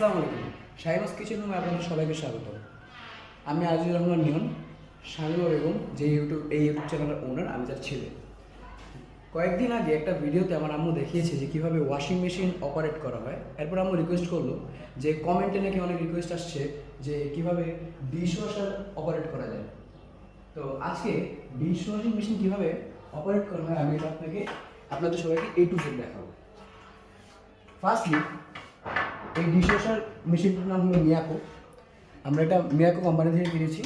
আসসালামু আলাইকুম। শাহিবাস কিচেন রুমে আপনাদের সবাইকে স্বাগত। আমি আজিজুর রহমান নিয়ন শামিমা বেগম, যে ইউটিউব এই ইউটিউব চ্যানেলের ওনার আমি তার ছেলে। কয়েকদিন আগে একটা ভিডিওতে আমার আম্মু দেখিয়েছে যে কীভাবে ওয়াশিং মেশিন অপারেট করা হয়। এরপর আম্মু রিকোয়েস্ট করল যে কমেন্টে নাকি অনেক রিকোয়েস্ট আসছে যে কীভাবে ডিশ ওয়াশার অপারেট করা যায়। তো আজকে ডিশ ওয়াশিং মেশিন কীভাবে অপারেট করা হয় আমি এটা আপনাকে আপনাদের সবাইকে এই টু দেখাবো। ফার্স্টলি এই ডিশওয়াশার মেশিনটার নাম হলো মিয়াকো। আমরা এটা মিয়াকো কোম্পানি থেকে কিনেছি।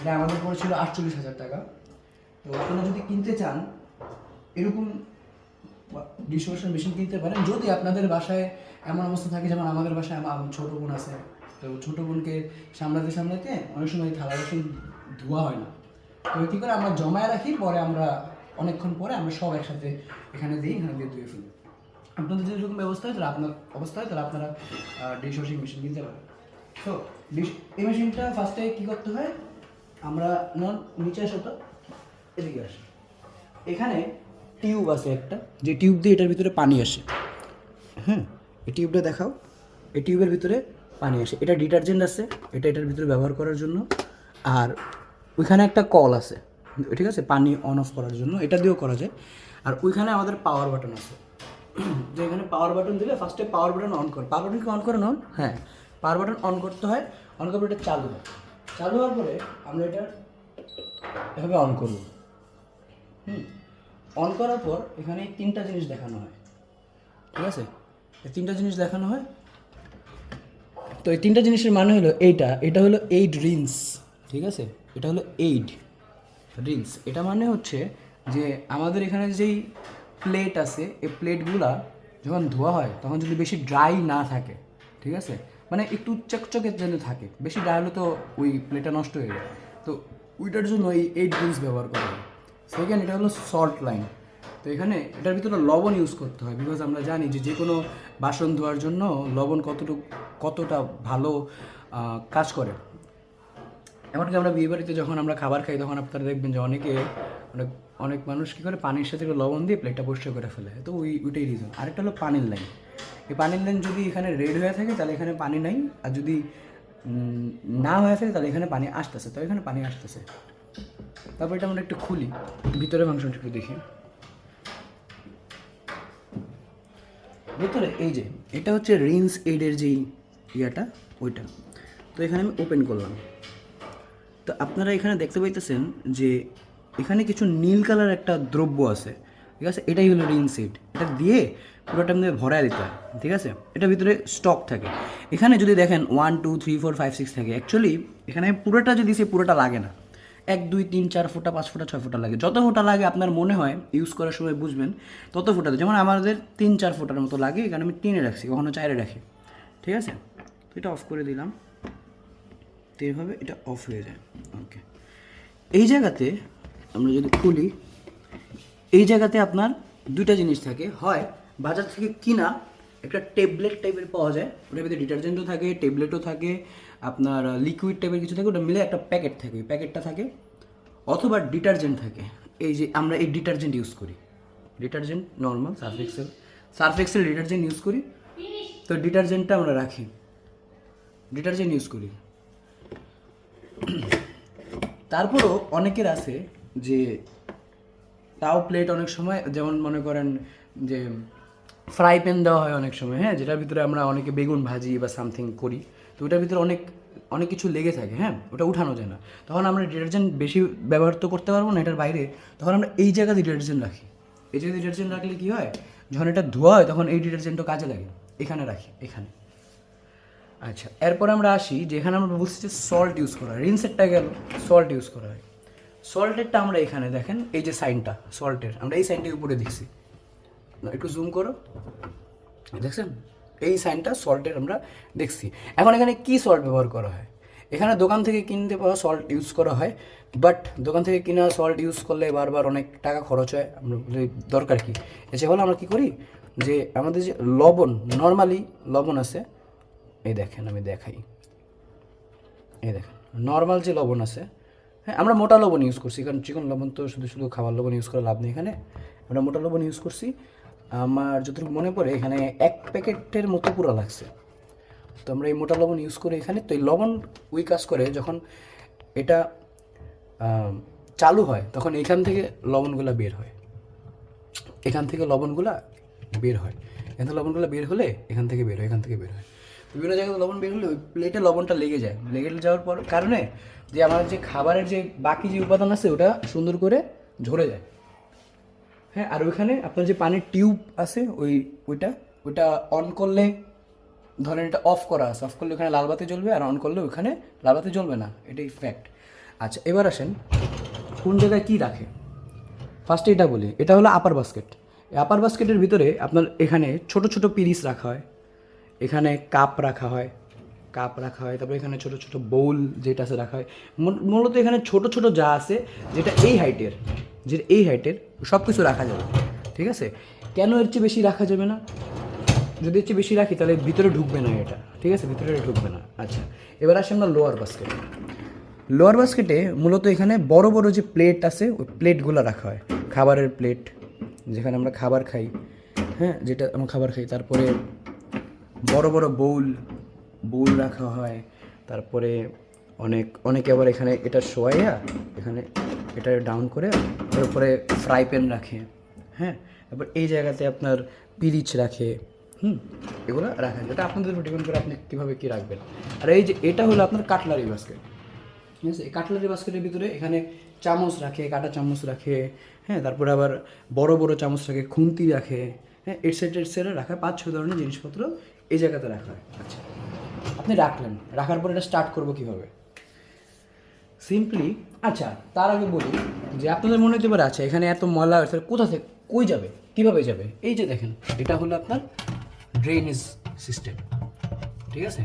এটা আমাদের পড়েছিল আটচল্লিশ হাজার টাকা। তো আপনারা যদি কিনতে চান, এরকম ডিশওয়াশার মেশিন কিনতে পারেন। যদি আপনাদের বাসায় এমন অবস্থা থাকে, যেমন আমাদের বাসায় আমার ছোটো বোন আছে, তো ছোটো বোনকে সামলাতে সামলাতে অনেক সময় থালা বাসন ধোয়া হয় না। তো কী করে আমরা জমায় রাখি, পরে আমরা অনেকক্ষণ পরে আমরা সব একসাথে এখানে দিই, এখানে দিয়ে ধুয়ে ফেলি। আপনাদের যদি এরকম ব্যবস্থা হয়, তাহলে আপনার অবস্থা হয়, তাহলে আপনারা ডিশ ওয়াশিং মেশিন কিনতে পারেন। তো ডিশ এই মেশিনটা ফার্স্টে কী করতে হয়? আমরা নন, নিচে আসো তো, এদিকে আসি। এখানে টিউব আছে একটা, যে টিউব দিয়ে এটার ভিতরে পানি আসে। হ্যাঁ এই টিউবটা দেখাও। এই টিউবের ভিতরে পানি আসে। এটা ডিটারজেন্ট আছে, এটা এটার ভিতরে ব্যবহার করার জন্য। আর ওইখানে একটা কল আছে, ঠিক আছে? পানি অন অফ করার জন্য, এটা দিয়েও করা যায়। আর ওইখানে আমাদের পাওয়ার বাটন আছে। যে এখানে পাওয়ার বাটন দিলে ফার্স্টে পাওয়ার বাটন অন করে। পাওয়ার বাটন কি অন করে নন হ্যাঁ পাওয়ার বাটন অন করতে হয় অন পর এটা চালু হয়। চালু হওয়ার পরে আমরা এটা এভাবে অন করব। হুম অন করার পর এখানে তিনটা জিনিস দেখানো হয়। ঠিক আছে? এই তিনটা জিনিস দেখানো হয়। তো এই তিনটা জিনিসের মানে হলো এইটা, এটা হলো এইড রিন্স ঠিক আছে? এটা হলো এইড রিন্স এটা মানে হচ্ছে যে আমাদের এখানে যেই প্লেট আছে, এই প্লেটগুলা যখন ধোয়া হয়, তখন যদি বেশি ড্রাই না থাকে, ঠিক আছে? মানে একটু চকচকের জন্য থাকে, বেশি ড্রাই হলে তো ওই প্লেটটা নষ্ট হয়ে যায়। তো ওইটার জন্য এই এইট রিন্স ব্যবহার করা হয়। সেকেন্ড এটা হলো সল্ট লাইন তো এখানে এটার ভিতরে লবণ ইউজ করতে হয় বিকজ আমরা জানি যে যে কোনো বাসন ধোয়ার জন্য লবণ কতটুকু, কতটা ভালো কাজ করে। এমনকি আমরা বিয়ে বাড়িতে যখন আমরা খাবার খাই, তখন আপনারা দেখবেন যে অনেকে অনেক অনেক মানুষ কী করে পানির সাথে লবণ দিয়ে প্লেটটা পরিষ্কার করে ফেলে। তো ওই, ওইটাই রিজন আরেকটা হলো পানির লাইন এই পানির লাইন যদি এখানে রেড হয়ে থাকে, তাহলে এখানে পানি নাই। আর যদি না হয়ে থাকে, তাহলে এখানে পানি আসতেছে। তো এখানে পানি আসতেছে। তারপর এটা আমরা একটু খুলি। ভিতরে মাংসটা একটু দেখি। ভিতরে, এই যে, এটা হচ্ছে রিন্স এইডের যেই ইয়াটা, ওইটা। তো এখানে আমি ওপেন করলাম। তো আপনারা এখানে দেখতে পাইতেছেন যে এখানে কিছু নীল কালার একটা দ্রব্য আছে, ঠিক আছে? এটাই হলো রিনসিড এটা দিয়ে পুরোটা আমাদের ভরায় দিতে হয়, ঠিক আছে? এটার ভিতরে স্টক থাকে। এখানে যদি দেখেন one two three four five six থাকে অ্যাকচুয়ালি এখানে পুরোটা যদি সে পুরোটা লাগে না, এক, দুই, তিন, চার ফোঁটা, পাঁচ ফোঁটা, ছয় ফোঁটা লাগে। যত ফোঁটা লাগে আপনার মনে হয় ইউজ করার সময় বুঝবেন, তত ফোঁটাতে যেমন আমাদের তিন, চার ফোঁটার মতো লাগে, এখানে আমি তিনে রাখছি, কখনো চারে রাখি। ঠিক আছে? এটা অফ করে দিলাম। তো এইভাবে এটা অফ হয়ে যায়। ওকে এই জায়গাতে আমরা যদি খুলি, এই জায়গাতে আপনার দুইটা জিনিস থাকে। হয় বাজার থেকে কিনা একটা ট্যাবলেট টাইপের পাওয়া যায়, ওটার ভিতরে ডিটারজেন্টও থাকে, ট্যাবলেটও থাকে, আপনার লিকুইড টাইপের কিছু থাকে, ওটা মিলে একটা প্যাকেট থাকে, ওই প্যাকেটটা থাকে, অথবা ডিটারজেন্ট থাকে। এই যে আমরা এই ডিটারজেন্ট ইউজ করি। Detergent normal Surf Excel Surf Excel detergent use করি। তো ডিটারজেন্টটা আমরা রাখি। ডিটারজেন্ট ইউজ করি। তারপরও অনেকের আছে যে তাও প্লেট অনেক সময়, যেমন মনে করেন যে ফ্রাই প্যান দেওয়া হয় অনেক সময় হ্যাঁ যেটার ভিতরে আমরা অনেকে বেগুন ভাজি বা সামথিং করি, তো ওটার ভিতরে অনেক অনেক কিছু লেগে থাকে হ্যাঁ ওটা উঠানো যায় না। তখন আমরা ডিটারজেন্ট বেশি ব্যবহার তো করতে পারব না, এটার বাইরে, তখন আমরা এই জায়গাতে ডিটারজেন্ট রাখি। এই জায়গায় ডিটারজেন্ট রাখলে কী হয়? যখন এটা ধোয়া হয়, তখন এই ডিটারজেন্টও কাজে লাগে। এখানে রাখি, এখানে। আচ্ছা এরপর আমরা আসি, যেখানে আমরা বলছি যে সল্ট ইউজ করা হয় রিনসেটটা গেল সল্ট ইউজ করা হয়। সল্টেরটা আমরা এখানে দেখেন, এই যে সাইনটা, সল্টের, আমরা এই সাইনটার উপরে দেখছি একটু জুম করো। দেখছেন? এই সাইনটা সল্টের আমরা দেখছি। এখন এখানে কি সল্ট ব্যবহার করা হয়? এখানে দোকান থেকে কিনতে পাওয়া সল্ট ইউজ করা হয় বাট দোকান থেকে কিনা সল্ট ইউজ করলে বারবার অনেক টাকা খরচ হয়। আমরা দরকার কি? এসে হলে আমরা কী করি? যে আমাদের যে লবণ নর্মালি লবণ আছে, এই দেখেন, আমি দেখাই। এই দেখেন নর্মাল যে লবণ আছে হ্যাঁ আমরা মোটা লবণ ইউজ করছি, কারণ চিকন লবণ তো শুধু শুধু খাবার লবণ ইউজ করে লাভ নেই এখানে। আমরা মোটা লবণ ইউজ করছি। আমার যতটুকু মনে পড়ে, এখানে এক প্যাকেটের মতো পুরো লাগছে। তো আমরা এই মোটা লবণ ইউজ করি এখানে, তো এই লবণ ওই কাজ করে যখন এটা চালু হয়, তখন এখান থেকে লবণগুলো বের হয়। এখান থেকে লবণগুলা বের হয়। এখান থেকে লবণগুলো বের হলে এখান থেকে বের হয়, এখান থেকে বের হয়। বিভিন্ন জায়গায় লবণ বের হলে ওই প্লেটে লবণটা লেগে যায়। লেগে যাওয়ার পর কারণে যে আমার যে খাবারের যে বাকি যে উপাদান আছে ওটা সুন্দর করে ঝরে যায়। হ্যাঁ আর ওইখানে আপনার যে পানির টিউব আছে, ওই, ওইটা ওইটা অন করলে, ধরেন এটা অফ করা আছে অফ করলে ওখানে লাল বাতি জ্বলবে আর অন করলে ওখানে লাল বাতি জ্বলবে না, এটাই ফ্যাক্ট আচ্ছা এবার আসেন, কোন জায়গায় কী রাখে? ফার্স্টে এটা বলি, এটা হলো আপার বাস্কেট আপার বাস্কেটের ভিতরে আপনার এখানে ছোট ছোট পিরিস রাখা হয়, এখানে কাপ রাখা হয় কাপ রাখা হয়, তারপরে এখানে ছোট ছোট বোল যেটা আছে রাখা হয়। মূলত এখানে ছোট ছোট যা আছে, যেটা এই হাইটের যেটা এই হাইটের সব কিছু রাখা যাবে, ঠিক আছে? কেন এর চেয়ে বেশি রাখা যাবে না? যদি এর চেয়ে বেশি রাখি, তাহলে ভিতরে ঢুকবে না এটা, ঠিক আছে? ভিতরে ঢুকবে না আচ্ছা। এবার আসি আমরা লোয়ার বাস্কেট লোয়ার বাস্কেটে মূলত এখানে বড় বড় যে প্লেট আছে, ওই প্লেটগুলো রাখা হয়। খাবারের প্লেট যেখানে আমরা খাবার খাই হ্যাঁ? যেটা আমরা খাবার খাই, তারপরে বড় বড় বোল বোল রাখা হয়, তারপরে অনেক, অনেকে আবার এখানে এটা শোয়াইয়া এখানে এটা ডাউন করে ওর উপরে ফ্রাই প্যান রাখে হ্যাঁ? তারপর এই জায়গাতে আপনার পিরিচ রাখে, হুম? এগুলো রাখা যায়। এটা আপনাদের উপর ডিপেন্ড করে আপনি কীভাবে কী রাখবেন। আর এই যে এটা হলো আপনার কাটলারি বাস্কেট ঠিক আছে? এই কাটলারি বাস্কেটের ভিতরে এখানে চামচ রাখে, কাটা চামচ রাখে হ্যাঁ? তারপরে আবার বড় বড় চামচ রাখে, খুন্তি রাখে হ্যাঁ? এটসেট এটসেট রাখা পাঁচ ছ ধরনের জিনিসপত্র এই জায়গাতে রাখা হয়। আচ্ছা। আপনি রাখলেন। রাখার পর এটা স্টার্ট করব কীভাবে? সিম্পলি আচ্ছা তার আগে বলি যে আপনাদের মনে হতে পারে আচ্ছা এখানে এত ময়লা আছে কোথা থেকে কই যাবে কীভাবে যাবে? এই যে দেখেন এটা হলো আপনার ড্রেনেজ সিস্টেম ঠিক আছে?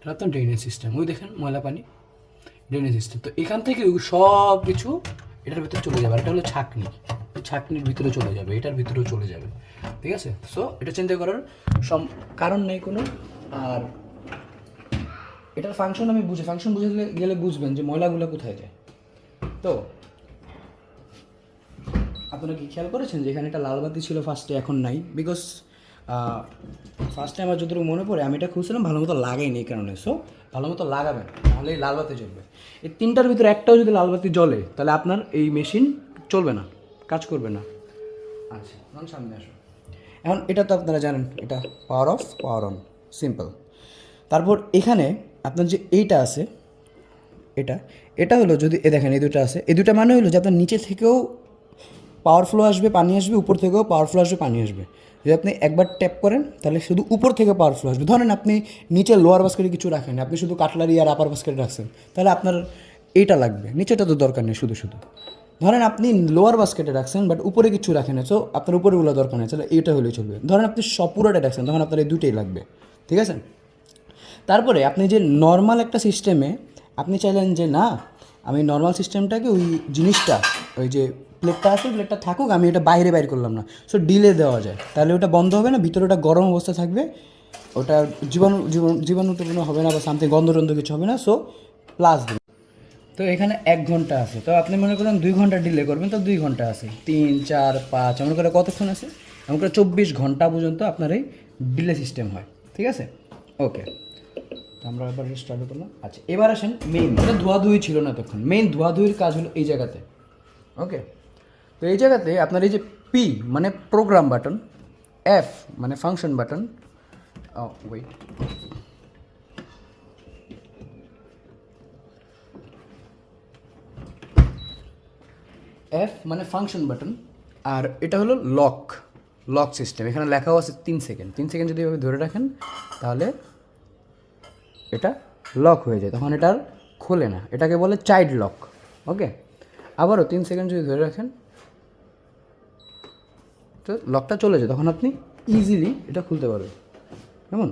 এটা আপনার ড্রেনেজ সিস্টেম ওই দেখেন ময়লা পানি ড্রেনেজ সিস্টেম তো এখান থেকে সব কিছু এটার ভিতরে চলে যাবে আর এটা হলো ছাকনি ছাকনির ভিতরে চলে যাবে এটার ভিতরেও চলে যাবে ঠিক আছে? সো এটা চিন্তা করার সম কারণ নেই কোনো আর এটার ফাংশন আমি বুঝি ফাংশন বুঝে গেলে বুঝবেন যে ময়লাগুলো কোথায় যায়। তো, আপনারা কি খেয়াল করেছেন যে এখানে একটা লাল বাতি ছিল ফার্স্টে এখন নাই? বিকজ ফার্স্টে আমার যতটুকু মনে পড়ে, আমি এটা খুঁজছিলাম, ভালো মতো লাগাইনি এই কারণে। সো ভালো মতো লাগাবেন তাহলে এই লাল বাতি জ্বলবে। এই তিনটার ভিতরে একটাও যদি লাল বাতি জ্বলে, তাহলে আপনার এই মেশিন চলবে না, কাজ করবে না। আচ্ছা এখন সামনে আসো এখন এটা তো আপনারা জানেন, এটা power off power on simple তারপর এখানে আপনার যে এইটা আছে, এটা এটা হলো যদি, এ দেখেন, এই দুটো আছে। এই দুটো মানে হলো যে আপনার নিচে থেকেও পাওয়ার ফ্লো আসবে, পানি আসবে, উপর থেকেও পাওয়ার ফ্লো আসবে, পানি আসবে। যদি আপনি একবার ট্যাপ করেন, তাহলে শুধু উপর থেকে পাওয়ার ফ্লো আসবে। ধরেন আপনি নিচে লোয়ার বাস্কেটে কিছু রাখেন, আপনি শুধু কাটলারি আর আপার বাস্কেটে রাখছেন, তাহলে আপনার এইটা লাগবে। নিচেটা তো দরকার নেই, শুধু শুধু। ধরেন আপনি লোয়ার বাস্কেটে রাখছেন বাট উপরে কিছু রাখেন সো আপনার উপরেগুলো দরকার নেই, তাহলে এইটা হলেই চলবে। ধরেন আপনি সব পুরোটা রাখছেন, তখন আপনার এই দুটোই লাগবে, ঠিক আছে? তারপরে আপনি যে নর্মাল একটা সিস্টেমে আপনি চাইলেন যে, না, আমি নর্মাল সিস্টেমটাকে ওই জিনিসটা, ওই যে প্লেটটা আছে প্লেটটা থাকুক, আমি এটা বাইরে বাইর করলাম না। সো ডিলে দেওয়া যায়। তাহলে ওটা বন্ধ হবে না? ভিতরে ওটা গরম অবস্থা থাকবে? ওটা জীবাণু জীবাণু জীবাণুটুকুনো হবে না বা সামথিং গন্ধ টন্ধ কিছু হবে না? সো প্লাস দিন। তো এখানে এক ঘণ্টা আছে। তো আপনি মনে করেন দুই ঘণ্টা ডিলে করবেন, তো দুই ঘণ্টা আছে। তিন, চার, পাঁচ, এমন করে কতক্ষণ আছে? এমন করে চব্বিশ ঘণ্টা পর্যন্ত আপনার এই ডিলে সিস্টেম হয়। ঠিক আছে? ওকে আমরা এবার স্টার্ট করলাম। আচ্ছা এবার আসেন মেইন এটা ধোয়াধুয়ি ছিল না তখন মেইন ধোয়াধুয়ির কাজ হলো এই জায়গাতে। ওকে তো এই জায়গাতে আপনার এই যে পি মানে প্রোগ্রাম বাটন এফ মানে ফাংশন বাটন ওয়েট এফ মানে ফাংশন বাটন আর এটা হলো লক লক সিস্টেম এখানে লেখাও আছে তিন সেকেন্ড তিন সেকেন্ড যদি এভাবে ধরে রাখেন, তাহলে এটা লক হয়ে যায়, তখন এটা আর খোলে না। এটাকে বলে চাইল্ড লক ওকে আবারও তিন সেকেন্ড যদি ধরে রাখেন, তো লকটা চলে যায়, তখন আপনি ইজিলি এটা খুলতে পারবেন, কেমন?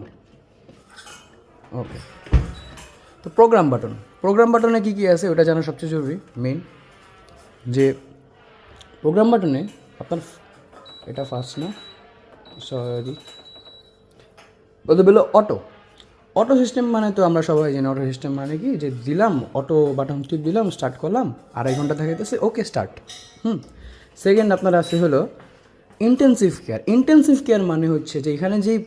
ওকে তো প্রোগ্রাম বাটন প্রোগ্রাম বাটনে কী কী আছে ওটা জানা সবচেয়ে জরুরি মেইন যে প্রোগ্রাম বাটনে আপনার এটা ফার্স্ট না সরি বলতে বলল অটো অটো সিস্টেম মানে তো আমরা সবাই জানি অটো সিস্টেম মানে কি? যে দিলাম অটো বাটন টিপ দিলাম স্টার্ট করলাম, আড়াই ঘণ্টা থাকাইতেছে ওকে স্টার্ট হুম। সেকেন্ড আপনার আছে হলো ইন্টেন্সিভ কেয়ার ইন্টেন্সিভ কেয়ার মানে হচ্ছে যে এখানে যেই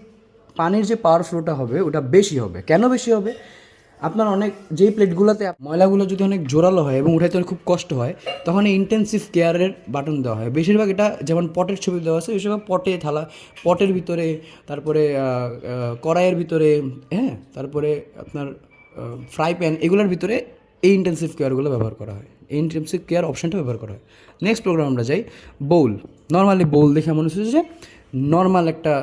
পানির যে পাওয়ার ফ্লোটা হবে, ওটা বেশি হবে। কেন বেশি হবে? আপনার অনেক, যেই প্লেটগুলোতে ময়লাগুলো যদি অনেক জোরালো হয় এবং উঠাইতে অনেক খুব কষ্ট হয়, তখন এই ইন্টেন্সিভ কেয়ারের বাটন দেওয়া হয়। বেশিরভাগ এটা যেমন পটের ছবি দেওয়া আছে, বেশিরভাগ পটে থালা পটের ভিতরে, তারপরে কড়াইয়ের ভিতরে হ্যাঁ তারপরে আপনার ফ্রাই প্যান এগুলোর ভিতরে এই ইন্টেন্সিভ কেয়ারগুলো ব্যবহার করা হয়। এই ইন্টেন্সিভ কেয়ার অপশানটা ব্যবহার করা হয়। নেক্সট প্রোগ্রাম আমরা যাই বোল নর্মালি বোল দেখে মনে হচ্ছে যে নর্মাল একটা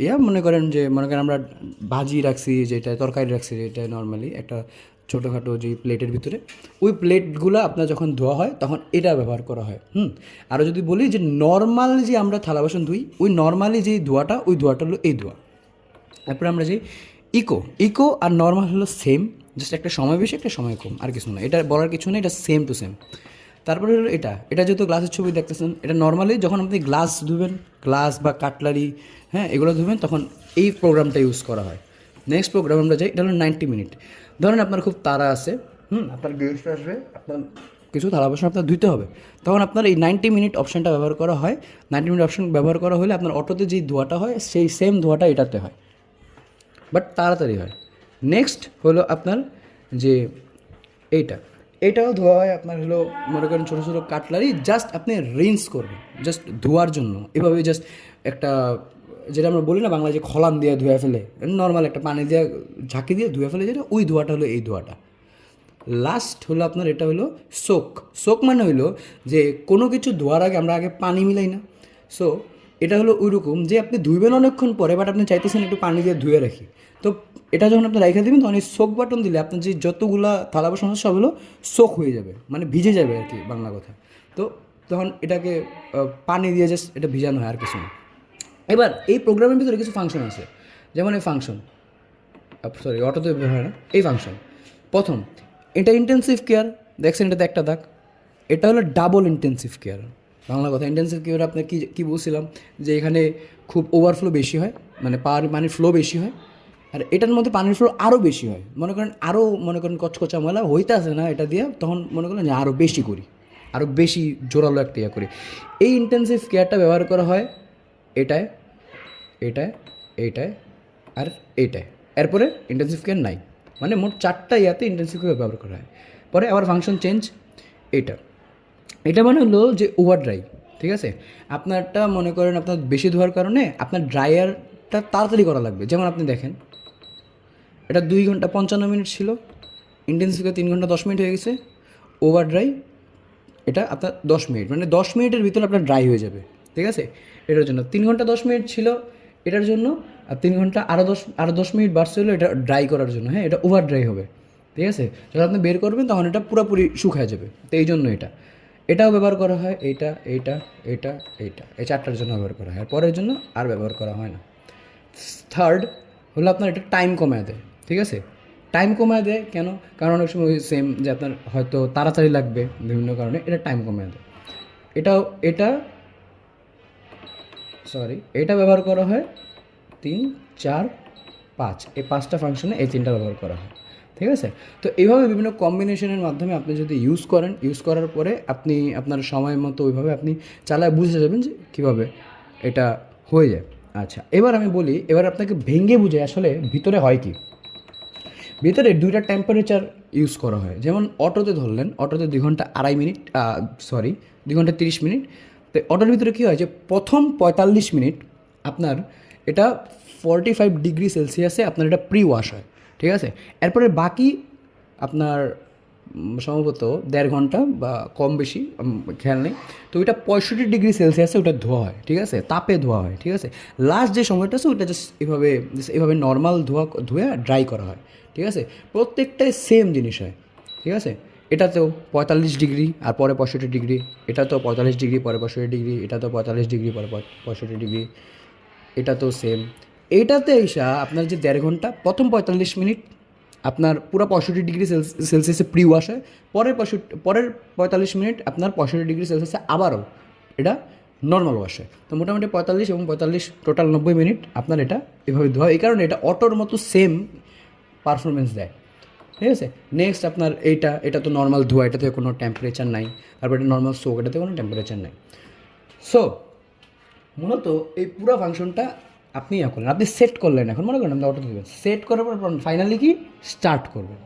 ইয়া মনে করেন যে, মনে করেন আমরা ভাজি রাখছি, যেটা তরকারি রাখছি, যেটা নর্মালি একটা ছোটোখাটো যে প্লেটের ভিতরে, ওই প্লেটগুলো আপনার যখন ধোয়া হয়, তখন এটা ব্যবহার করা হয়, হুম? আরও যদি বলি যে নর্মাল যে আমরা থালা বাসন ধুই, ওই নর্মালি যে ধোয়াটা, ওই ধোয়াটা হলো এই ধোয়া। তারপরে আমরা যে ইকো ইকো আর নর্মাল হলো সেম জাস্ট একটা সময় বেশি, একটা সময় কম, আর কিছু না। এটা বলার কিছু না এটা সেম টু সেম তারপরে হলো এটা। এটা যেহেতু গ্লাসের ছবি দেখতেছেন, এটা নর্মালি যখন আপনি গ্লাস ধুবেন গ্লাস বা কাটলারি হ্যাঁ এগুলো ধুবেন, তখন এই প্রোগ্রামটা ইউজ করা হয়। নেক্সট প্রোগ্রাম আমরা যাই, এটা হলো নাইনটি মিনিট ধরেন আপনার খুব তাড়া আছে, হুম, আপনার গেস্ট আসবে, আপনার কিছু থালা বাসন আপনার ধুইতে হবে। তখন আপনার এই নাইনটি মিনিট অপশানটা ব্যবহার করা হয়। নাইনটি মিনিট অপশন ব্যবহার করা হলে আপনার অটোতে যেই ধোয়াটা হয়, সেই সেম ধোয়াটা এটাতে হয়। বাট তাড়াতাড়ি হয়। নেক্সট হলো আপনার যে এইটা। এটাও ধোয়া হয় আপনার হলো, মনে করেন ছোটো ছোটো কাটলারি জাস্ট আপনি রিন্স করবেন জাস্ট ধোয়ার জন্য। এভাবে জাস্ট একটা, যেটা আমরা বলি না বাংলা যে খলান দিয়ে ধুয়ে ফেলে নর্মাল একটা পানি দিয়ে ঝাঁকি দিয়ে ধুয়ে ফেলে, যেটা ওই ধোয়াটা হলো এই ধোয়াটা। লাস্ট হলো আপনার এটা হলো সোক সোক মানে হলো যে কোনো কিছু ধোয়ার আগে আমরা আগে পানি মিলাই না। সো এটা হলো ওইরকম যে আপনি ধুইবেন অনেকক্ষণ পরে বাট আপনি চাইতেছেন একটু পানি দিয়ে ধুয়ে রাখি। তো এটা যখন আপনি রেখে দেবেন, তখন এই সোক বাটন দিলে আপনার যে যতগুলা থালা বাসন আছে সবগুলো সোক হয়ে যাবে মানে ভিজে যাবে আর কি বাংলা কথা। তো তখন এটাকে পানি দিয়ে জাস্ট এটা ভিজানো হয় আর কিছু না। এবার এই প্রোগ্রামের ভিতরে কিছু ফাংশন আছে। যেমন এই ফাংশন সরি অটোতে হয় না। এই ফাংশন প্রথম, এটা ইন্টেন্সিভ কেয়ার দেখছেন এটাতে একটা দাগ। এটা হলো ডাবল ইন্টেন্সিভ কেয়ার বাংলা কথা ইন্টেন্সিভ কেয়ার আপনার কী কী বলছিলাম? যে এখানে খুব ওভারফ্লো বেশি হয় মানে পার মানে ফ্লো বেশি হয়। আর এটার মধ্যে পানির ফ্লো আরও বেশি হয়। মনে করেন আরও মনে করেন কচকচা ময়লা হইতে আসে না এটা দিয়ে, তখন মনে করেন যে আরও বেশি করি আরও বেশি জোরালো একটা ইয়ে করি। এই ইন্টেন্সিভ কেয়ারটা ব্যবহার করা হয় এটায় এটায় এইটায় আর এইটায় এরপরে ইন্টেন্সিভ কেয়ার নাই। মানে মোট চারটা ইয়াতে ইন্টেন্সিভ কেয়ার ব্যবহার করা হয়। পরে আবার ফাংশন চেঞ্জ এটা। এটা মানে হলো যে ওভার ড্রাই ঠিক আছে? আপনারটা মনে করেন আপনার বেশি ধোয়ার কারণে আপনার ড্রায়ারটা তাড়াতাড়ি করা লাগবে। যেমন আপনি দেখেন এটা দুই ঘণ্টা পঞ্চান্ন মিনিট ছিল। ইন্টেন্সিভ তিন ঘণ্টা দশ মিনিট হয়ে গেছে। ওভার ড্রাই এটা আপনার দশ মিনিট। মানে দশ মিনিটের ভিতরে আপনার ড্রাই হয়ে যাবে। ঠিক আছে? এটার জন্য। তিন ঘণ্টা দশ মিনিট ছিল। এটার জন্য আর তিন ঘণ্টা আরও দশ আরও দশ মিনিট বাড়ছে হলো এটা ড্রাই করার জন্য। হ্যাঁ এটা ওভার ড্রাই হবে। ঠিক আছে? যখন আপনি বের করবেন, তখন এটা পুরোপুরি শুকায় যাবে। তো এই জন্য এটা। এটাও ব্যবহার করা হয়। এইটা এইটা এইটা এইটা এই চারটার জন্য ব্যবহার করা হয়। আর পরের জন্য আর ব্যবহার করা হয় না। থার্ড হলো আপনার এটা টাইম কমায় দেয়। ঠিক আছে? টাইম কমায় দেয়, কেন? কারণ অনেক সময় সেম যে আপনার হয়তো তাড়াতাড়ি লাগবে বিভিন্ন কারণে, এটা টাইম কমায় দেয়। এটাও, এটা সরি এটা ব্যবহার করা হয় তিন, চার, পাঁচ। এই পাঁচটা ফাংশনে এই তিনটা ব্যবহার করা হয়। ঠিক আছে? তো এইভাবে বিভিন্ন কম্বিনেশনের মাধ্যমে আপনি যদি ইউজ করেন ইউজ করার পরে আপনি, আপনার সময় মতো ওইভাবে আপনি চালায় বুঝে যাবেন যে কীভাবে এটা হয়ে যায়। আচ্ছা এবার আমি বলি, এবার আপনাকে ভেঙে বুঝে আসলে ভিতরে হয় কি? ভিতরে দুইটা টেম্পারেচার ইউজ করা হয়। যেমন অটোতে ধরলেন, অটোতে দুই ঘণ্টা আড়াই মিনিট সরি দুই ঘণ্টা তিরিশ মিনিট। তো অটোর ভিতরে কী হয় যে, প্রথম পঁয়তাল্লিশ মিনিট আপনার এটা ফর্টি ফাইভ ডিগ্রি সেলসিয়াসে আপনার এটা প্রি ওয়াশ হয়, ঠিক আছে? এরপরে বাকি আপনার সম্ভবত দেড় ঘণ্টা বা কম বেশি খেয়াল নেই। তো ওইটা পঁয়ষট্টি ডিগ্রি সেলসিয়াসে ওটা ধোয়া হয়, ঠিক আছে? তাপে ধোয়া হয়, ঠিক আছে? লাস্ট যে সময়টা আছে ওটা জাস্ট এভাবে এভাবে নর্মাল ধোয়া, ধুয়ে ড্রাই করা হয়, ঠিক আছে? প্রত্যেকটাই সেম জিনিস হয়, ঠিক আছে? এটাতেও পঁয়তাল্লিশ ডিগ্রি, আর পরে পঁয়ষট্টি ডিগ্রি, এটাতেও পঁয়তাল্লিশ ডিগ্রি, পরে পঁয়ষট্টি ডিগ্রি, এটাতেও পঁয়তাল্লিশ ডিগ্রি, পরে পঁয়- পঁয়ষট্টি ডিগ্রি এটা তো সেম এটাতে এসা আপনার যে দেড় ঘণ্টা, প্রথম পঁয়তাল্লিশ মিনিট আপনার পুরো পঁয়ষট্টি ডিগ্রি সেলসিয়াসে প্রি ওয়াশ হয়। পরের পঁয়ষট্টি, পরের পঁয়তাল্লিশ মিনিট আপনার পঁয়ষট্টি ডিগ্রি সেলসিয়াসে আবারও এটা নর্মাল ওয়াশ হয়। তো মোটামুটি পঁয়তাল্লিশ এবং পঁয়তাল্লিশ টোটাল নব্বই মিনিট আপনার এটা এভাবে ধোয়া। এই কারণে এটা অটোর মতো সেম পারফরমেন্স দেয়। ঠিক আছে? নেক্সট আপনার এইটা, এটা তো নর্মাল ধোয়া এটাতে কোনো টেম্পারেচার নাই। তারপর এটা নর্মাল সোক এটাতে কোনো টেম্পারেচার নাই। সো মূলত এই পুরো ফাংশনটা আপনি ইয়া করলেন, আপনি সেট করলেন এখন, মনে করেন আপনি অটো দেবেন। সেট করার পর ফাইনালি কি? স্টার্ট করবেন।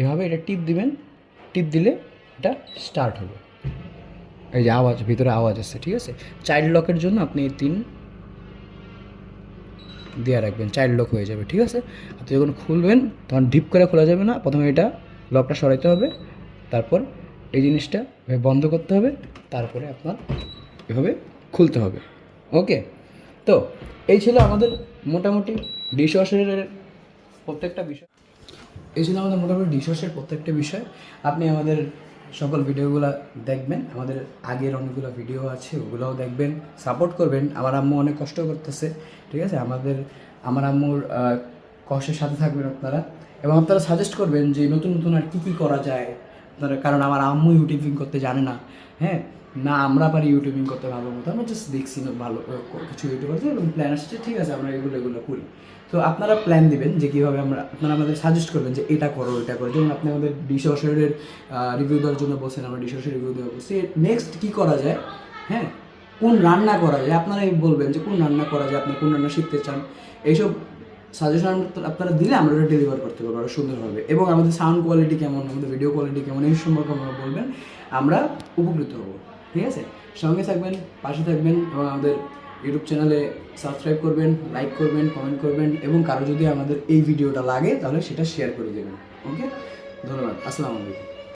এভাবে এটা টিপ দিবেন টিপ দিলে এটা স্টার্ট হবে। এই যে আওয়াজ, ভিতরে আওয়াজ আসছে ঠিক আছে? চাইল্ড লকের জন্য আপনি তিন দিয়ে রাখবেন চাইল্ড লক হয়ে যাবে, ঠিক আছে? আপনি যখন খুলবেন, তখন ডিপ করে খোলা যাবে না, প্রথমে এটা লকটা সরাইতে হবে, তারপর এই জিনিসটা বন্ধ করতে হবে, তারপরে আপনার এভাবে খুলতে হবে। ওকে তো এই ছিল আমাদের মোটামুটি ডিশ ওয়াশারের প্রত্যেকটা বিষয়। এই ছিল আমাদের মোটামুটি ডিশওয়াশের প্রত্যেকটা বিষয়। আপনি আমাদের সকল ভিডিওগুলো দেখবেন। আমাদের আগের অনেকগুলো ভিডিও আছে, ওগুলোও দেখবেন সাপোর্ট করবেন। আমার আম্মু অনেক কষ্ট করতেছে, ঠিক আছে? আমাদের, আমার আম্মুর কষ্টের সাথে থাকবেন আপনারা। এবং আপনারা সাজেস্ট করবেন যে নতুন নতুন আর কী কী করা যায়। আপনারা, কারণ আমার আম্মু ইউটিউবিং করতে জানে না হ্যাঁ? না, আমরা পারি ইউটিউবিং করতে ভালো মতো, আমরা জাস্ট দেখছি না ভালো কিছু ইউটিউবার এবং প্ল্যান আসছে, ঠিক আছে, আমরা এগুলো এগুলো করি। তো আপনারা প্ল্যান দিবেন যে কীভাবে আমরা, আপনারা আমাদের সাজেস্ট করবেন যে এটা করো এটা করো। যেমন আপনি আমাদের ডিশ ওয়াশারের রিভিউ দেওয়ার জন্য বলছেন, আমরা ডিশ ওয়াশার রিভিউ দেওয়া বলছি। নেক্সট কী করা যায়? হ্যাঁ কোন রান্না করা যায়? আপনারাই বলবেন যে কোন রান্না করা যায়, আপনি কোন রান্না শিখতে চান। এইসব সাজেশন আপনারা দিলে আমরা ওটা ডেলিভার করতে পারব আরও সুন্দরভাবে। এবং আমাদের সাউন্ড কোয়ালিটি কেমন, আমাদের ভিডিও কোয়ালিটি কেমন, এই সম্পর্কে আপনারা বলবেন, আমরা উপকৃত হব। ঠিক আছে? সঙ্গে থাকবেন, পাশে থাকবেন, এবং আমাদের ইউটিউব চ্যানেলে সাবস্ক্রাইব করবেন লাইক করবেন কমেন্ট করবেন, এবং কারও যদি আমাদের এই ভিডিওটা লাগে, তাহলে সেটা শেয়ার করে দেবেন। ওকে ধন্যবাদ। আসসালামু আলাইকুম।